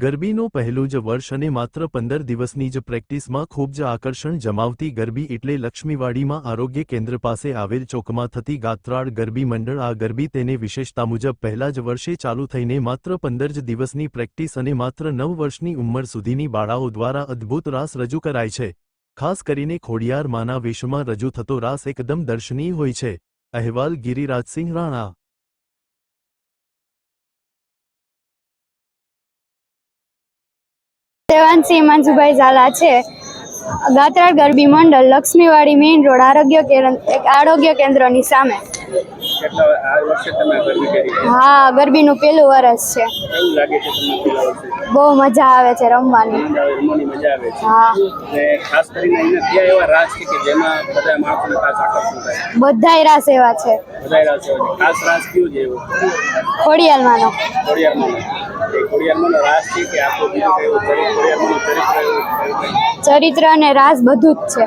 ગરબીનો પહેલું જ વર્ષ અને માત્ર પંદર દિવસની જ પ્રેક્ટિસમાં ખૂબ જ આકર્ષણ જમાવતી ગરબી એટલે લક્ષ્મીવાડીમાં આરોગ્ય કેન્દ્ર પાસે આવેલ ચોકમાં થતી ગાત્રાળ ગરબી મંડળ. આ ગરબી તેને વિશેષતા મુજબ પહેલા જ વર્ષે ચાલુ થઈને માત્ર પંદર જ દિવસની પ્રેક્ટિસ અને માત્ર નવ વર્ષની ઉંમર સુધીની બાળાઓ દ્વારા અદ્ભુત રાસ રજૂ કરાય છે. ખાસ કરીને ખોડિયાર માના વેશમાં રજૂ થતો રાસ એકદમ દર્શનીય હોય છે. અહેવાલ ગિરિરાજસિંહ રાણા દેવાનસિંહ મંજુભાઈ ઝાલા છે. ગાત્રાળ ગરબી મંડળ લક્ષ્મીવાડી મેઇન રોડ આરોગ્ય આરોગ્ય કેન્દ્રની સામે. હા ગરબીનું પહેલું વરસ છે. બહુ મજા આવે છે રમવાની. હા. બધાય રાસ એવા છે. ખોડિયાલમાંનો. ચરિત્ર અને રાસ બધું જ છે.